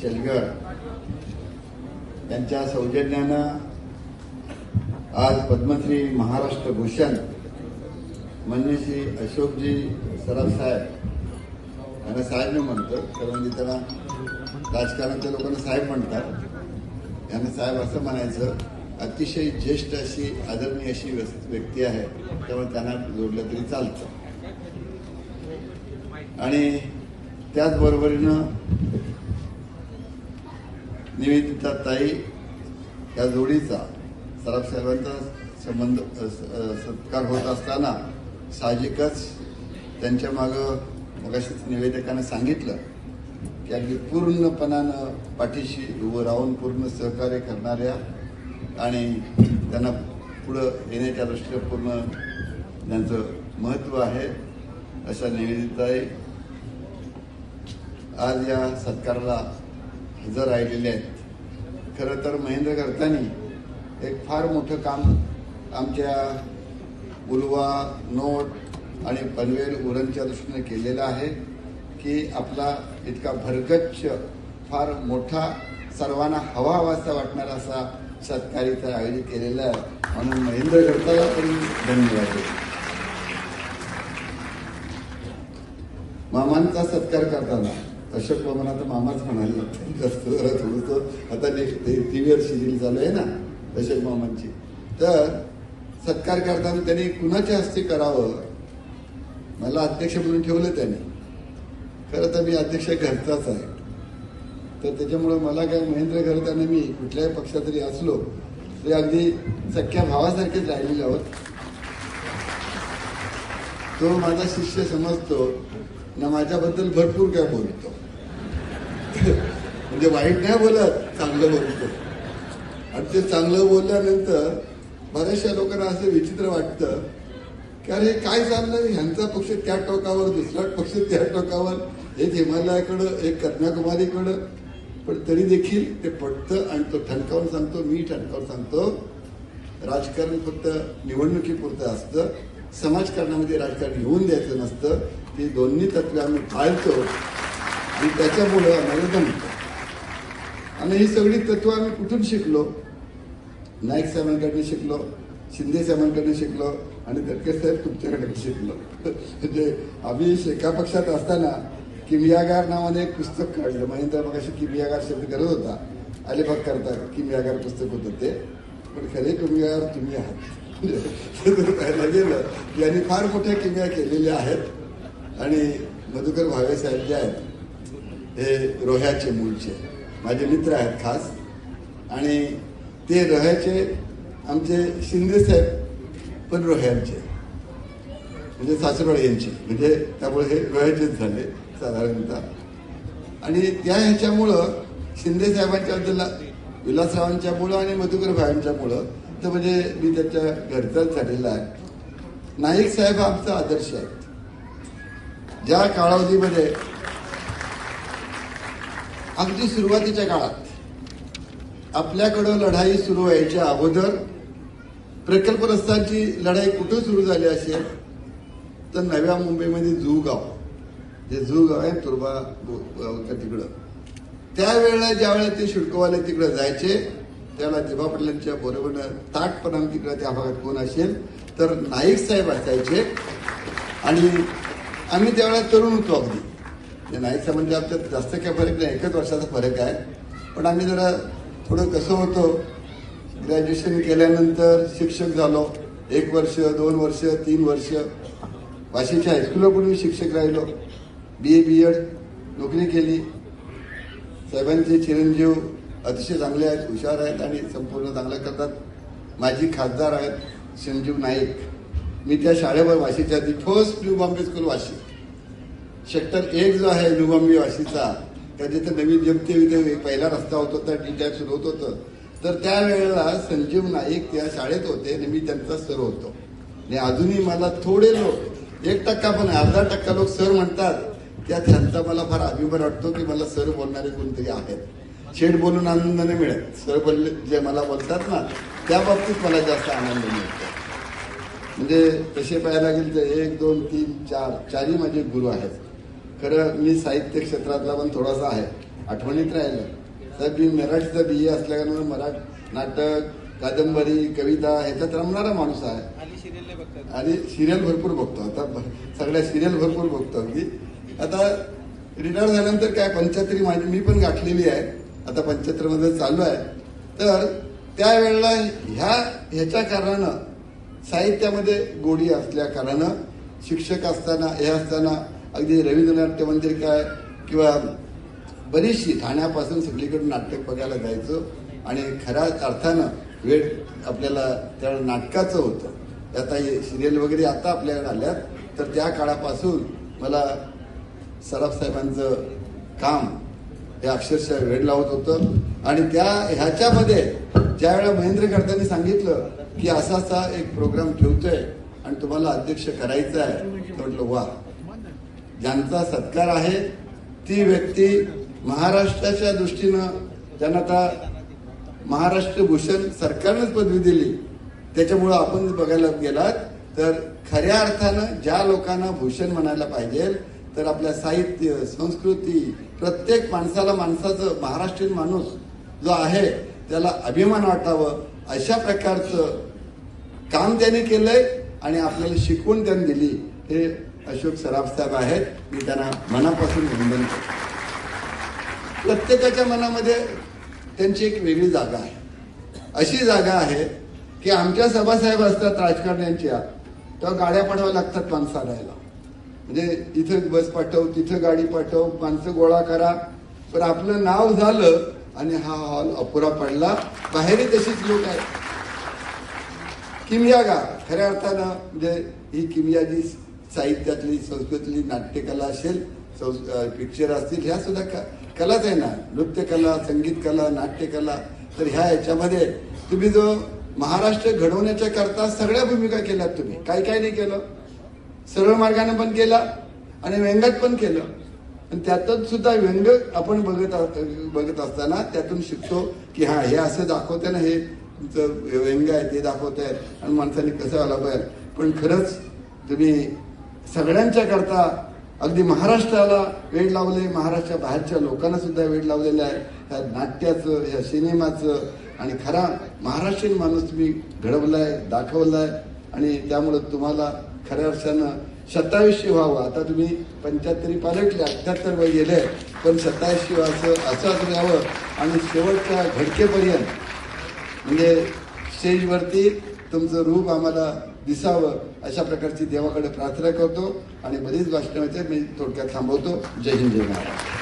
शेलगर यांच्या सौजन्यानं आज पद्मश्री महाराष्ट्र भूषण म्हणजे श्री अशोकजी सराफ साहेब. यांना साहेब मी म्हणतो तर म्हणजे त्याला राजकारणाच्या लोकांना साहेब म्हणतात. यांना साहेब असं म्हणायचं अतिशय ज्येष्ठ अशी आदरणीय अशी व्यक्ती आहे. त्यामुळे त्यांना जोडलं तरी चालतं. आणि त्याचबरोबरीनं निवेदिता ताई या जोडीचा सराफ साहेबांचा संबंध सत्कार होत असताना साहजिकच त्यांच्या मागं मगाशीच निवेदकानं सांगितलं की अगदी पूर्णपणानं पाठीशी उभं राहून पूर्ण सहकार्य करणाऱ्या आणि त्यांना पुढं येण्याच्या दृष्टीनं पूर्ण त्यांचं महत्त्व आहे अशा निवेदिताई आज या सत्काराला हजर राहिलेले आहेत. खरं तर महेंद्र करतानी एक फार मोठं काम आमच्या उलवा नोट आणि पनवेल उरणच्या दृष्टीने केलेलं आहे की आपला इतका भरकच्छ फार मोठा सर्वांना हवा हवासा वाटणारा असा सत्कार इथं आयोजित केलेला आहे. म्हणून महेंद्र करताला पण धन्यवाद मामांचा सत्कार करताना अशोक मामांना आता मामाच म्हणायला जास्त जरा थोडंसं आता नेक्स्ट टी व्हीवर सिरियल चालू आहे ना अशोक मामांची. तर सत्कार करताना त्यांनी कुणाच्या हस्ते करावं? मला अध्यक्ष म्हणून ठेवलं त्याने. खरं तर मी अध्यक्ष घरचाच आहे. तर त्याच्यामुळं मला काय महेंद्र घरताना मी कुठल्याही पक्षात जरी असलो तरी अगदी सख्या भावासारखेच राहिलेले आहोत. तो माझा शिष्य समजतो ना माझ्याबद्दल भरपूर काय बोलतो. म्हणजे वाईट नाही बोलत चांगलं बोलतो. आणि ते चांगलं बोलल्यानंतर बऱ्याचशा लोकांना असं विचित्र वाटतं की अरे काय चाललंय? ह्यांचा पक्ष त्या टोकावर दुसरा पक्ष त्या टोकावर एक हिमालयाकडं एक कन्याकुमारीकडं. पण तरी देखील ते पटतं आणि तो ठणकावून सांगतो मी ठणकावून सांगतो राजकारण फक्त निवडणुकीपुरतं असतं. समाजकारणामध्ये राजकारण येऊन द्यायचं नसतं. ती दोन्ही तत्वे आम्ही पाळतो. आणि त्याच्यामुळं आम्हाला जमतं आणि ही सगळी तत्व आम्ही कुठून शिकलो? नाईक साहेबांकडनं शिकलो शिंदे साहेबांकडनं शिकलो आणि दटके साहेब तुमच्याकडे शिकलो. म्हणजे आम्ही शेका पक्षात असताना किमियागार नावाने एक पुस्तक काढलं. महेंद्र मगाशी किमियागार शब्द करत होता. अलिबाग करता किमियागार पुस्तक होतं ते. पण खरे किमियागार तुम्ही आहात. म्हणजे पाहायला गेलं यांनी फार मोठ्या किमया केलेल्या आहेत. आणि मधुकर भावे साहेब जे आहेत हे रोह्याचे मूळचे. माझे मित्र आहेत खास. आणि ते रोह्याचे आमचे शिंदे साहेब पण रोह्यांचे. म्हणजे सासरवाडी यांचे. म्हणजे त्यामुळे हे रोह्याचेच झाले साधारणतः. आणि त्या ह्याच्यामुळं शिंदे साहेबांच्या विलासरावांच्या मुळं आणि मधुकर भाईंच्यामुळं तर म्हणजे मी त्याच्या घरचाच झालेला आहे. नाईक साहेब हा आमचा आदर्श आहेत. ज्या कालावधीमध्ये अगदी सुरुवातीच्या काळात आपल्याकडं लढाई सुरू व्हायच्या अगोदर प्रकल्पग्रस्तांची लढाई कुठं सुरू झाली असेल? तर नव्या मुंबईमध्ये जुगाव. गाव जे जुगाव गाव आहे तुर्बा तिकडं. त्यावेळेला ज्यावेळेला ते शुल्कवाले तिकडे जायचे त्याला दिभा पाटलांच्या बरोबर ताटपणाने तिकडे त्या भागात कोण असेल? तर नाईक साहेब असायचे. आणि आम्ही त्यावेळेला तरुण होतो अगदी. म्हणजे नाईक म्हणजे आमच्यात जास्त काय फरक नाही. एकच वर्षाचा फरक आहे. पण आम्ही जरा थोडं कसं होतो ग्रॅज्युएशन केल्यानंतर शिक्षक झालो. एक वर्ष दोन वर्ष तीन वर्ष. वाशीच्या हायस्कूलला पण मी शिक्षक राहिलो. बी ए बी एड नोकरी केली. साहेबांचे चिरंजीव अतिशय चांगले आहेत हुशार आहेत आणि संपूर्ण चांगलं करतात. माझी खासदार आहेत संजीव नाईक. मी त्या शाळेवर वाशीच्या आधी first blue Bombay school Vashi sector एक जो आहे न्यू वाशीचा त्या जिथे नवीन जमते पहिला रस्ता होत होता डी टॅक्स सुरू होत होतं. तर त्यावेळेला संजीव नाईक त्या शाळेत होते आणि मी त्यांचा सर होतो. आणि अजूनही मला थोडे लोक एक टक्का पण अर्धा टक्का लोक सर म्हणतात. त्या त्यांचा मला फार अभिमान वाटतो की मला सर बोलणारे कोणतरी आहेत. शेड बोलून आनंद नाही मिळत सर बोलले जे मला बोलतात ना त्या बाबतीत मला जास्त आनंद मिळतो. म्हणजे तसे पाहायला गेले तर एक दोन तीन चार चारही माझे गुरु आहेत. खरं मी साहित्य क्षेत्रातला पण थोडासा आहे. आठवणीत राहिलं. तर मी मराठीचा बी ए असल्याकारणानं मराठ नाटक कादंबरी कविता ह्याच्यात रमणारा माणूस आहे. आणि सिरियल भरपूर बघतो. आता सगळ्या सिरियल भरपूर बघतो अगदी आता रिटायर झाल्यानंतर काय पंच्याहत्तरी माझी मी पण गाठलेली आहे. आता पंच्याहत्तरमध्ये चालू आहे. तर त्यावेळेला ह्या ह्याच्या कारणानं साहित्यामध्ये गोडी असल्या कारणानं शिक्षक असताना हे असताना अगदी रवींद्रनाट्य मंदिर काय किंवा बरीचशी ठाण्यापासून सगळीकडून नाटक बघायला जायचो. आणि खऱ्या अर्थानं वेळ आपल्याला त्या नाटकाचं होतं. आता हे सिरियल वगैरे आता आपल्याकडे आल्यात. तर त्या काळापासून मला सराफ साहेबांचं काम हे अक्षरशः वेळ लावत होतं. आणि त्या ह्याच्यामध्ये ज्यावेळेला महेंद्र कर्तांनी सांगितलं की असा असा एक प्रोग्राम ठेवतोय आणि तुम्हाला अध्यक्ष करायचा आहे म्हटलं वा ज्यांचा सत्कार आहे ती व्यक्ती महाराष्ट्राच्या दृष्टीनं त्यांना आता महाराष्ट्र भूषण सरकारनंच पदवी दिली त्याच्यामुळं आपण बघायला गेलात तर खऱ्या अर्थानं ज्या लोकांना भूषण म्हणायला पाहिजे तर आपल्या साहित्य संस्कृती प्रत्येक माणसाला माणसाचं महाराष्ट्रीयन माणूस जो आहे त्याला अभिमान वाटावं अशा प्रकारचं काम त्यांनी केलंय आणि आपल्याला शिकवून त्यांनी दिली हे अशोक सराफ साहेब आहेत. मी त्यांना मनापासून वंदन करतो. प्रत्येकाच्या मनामध्ये त्यांची एक वेगळी जागा आहे. अशी जागा आहे की आमच्या सभासाहेब असतात राजकारण्यांच्या तेव्हा गाड्या पाठवाव्या लागतात माणसं आणायला. म्हणजे इथं बस पाठव तिथं गाडी पाठव माणसं गोळा करा. पण आपलं नाव झालं आणि हा हॉल अपुरा पडला. बाहेरही तशीच लोक आहेत. किमया गा खऱ्या अर्थानं म्हणजे ही किमयाजी साहित्यातली संस्कृतीतली नाट्यकला असेल पिक्चर असतील ह्या सुद्धा क- कलाच आहे ना. नृत्यकला संगीतकला नाट्यकला तर ह्या याच्यामध्ये तुम्ही जो महाराष्ट्र घडवण्याच्या करता सगळ्या भूमिका केल्यात तुम्ही. काय काय नाही केलं. सरळ मार्गाने पण केला आणि व्यंगात पण केलं. आणि त्यातच सुद्धा व्यंग आपण बघत बघत असताना त्यातून शिकतो की हा हे असं दाखवते ना हे तुमचं व्यंग आहे ते दाखवत आहे आणि माणसाने कसं आला पाहिजे. पण खरंच तुम्ही सगळ्यांच्या करता अगदी महाराष्ट्राला वेळ लावले महाराष्ट्रा बाहेरच्या लोकांना सुद्धा वेळ लावलेला आहे. ह्या नाट्याचं ह्या सिनेमाचं आणि खरा महाराष्ट्रीयन माणूस तुम्ही घडवलाय दाखवलाय आणि त्यामुळं तुम्हाला खऱ्या अर्थानं सत्तावीसशे व्हावं. आता तुम्ही पंच्याहत्तरी पालटले अठ्ठ्याहत्तर वय गेले पण सत्तावीसशे व्हायचं असंच यावं. आणि शेवटच्या घडकेपर्यंत म्हणजे स्टेजवरती तुमचं रूप आम्हाला दिसावं अशा प्रकारची देवाकडे प्रार्थना करतो आणि बरीच भाषणाचे मी थोडक्यात थांबवतो. जय हिंद जय महाराज.